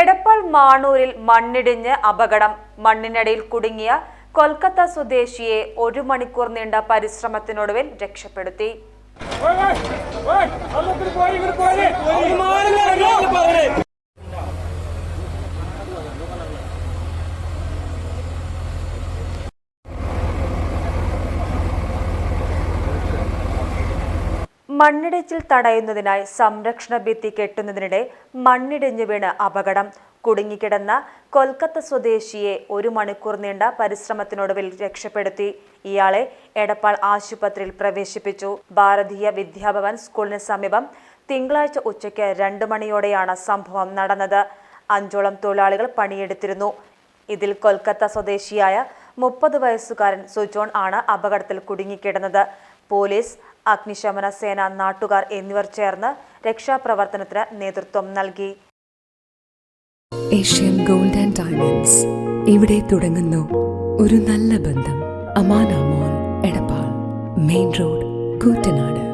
എടപ്പാൾ മാണൂരിൽ മണ്ണിടിഞ്ഞ് അപകടം. മണ്ണിനടിയിൽ കുടുങ്ങിയ കൊൽക്കത്ത സ്വദേശിയെ ഒരു മണിക്കൂർ നീണ്ട പരിശ്രമത്തിനൊടുവിൽ രക്ഷപ്പെടുത്തി. മണ്ണിടിച്ചിൽ തടയുന്നതിനായി സംരക്ഷണ ഭിത്തി കെട്ടുന്നതിനിടെ മണ്ണിടിഞ്ഞു വീണ് അപകടം. കുടുങ്ങിക്കിടന്ന കൊൽക്കത്ത സ്വദേശിയെ ഒരു മണിക്കൂർ നീണ്ട പരിശ്രമത്തിനൊടുവിൽ രക്ഷപ്പെടുത്തി. ഇയാളെ എടപ്പാൾ ആശുപത്രിയിൽ പ്രവേശിപ്പിച്ചു. ഭാരതീയ വിദ്യാഭവൻ സ്കൂളിന് സമീപം തിങ്കളാഴ്ച ഉച്ചയ്ക്ക് രണ്ട് മണിയോടെയാണ് സംഭവം നടന്നത്. അഞ്ചോളം തൊഴിലാളികൾ പണിയെടുത്തിരുന്നു. ഇതിൽ കൊൽക്കത്ത സ്വദേശിയായ മുപ്പത് വയസ്സുകാരൻ സുജോൺ ആണ് അപകടത്തിൽ കുടുങ്ങിക്കിടന്നത്. പോലീസ് അഗ്നിശമന സേന നാട്ടുകാർ എന്നിവർ ചേർന്ന് രക്ഷാപ്രവർത്തനത്തിന് നേതൃത്വം നൽകി. Asian gold and diamonds. ഇവിടെ തുടങ്ങുന്നു ഒരു നല്ല ബന്ധം. അമാനാമോൾ എടപ്പാൾ. Main road Koottanad.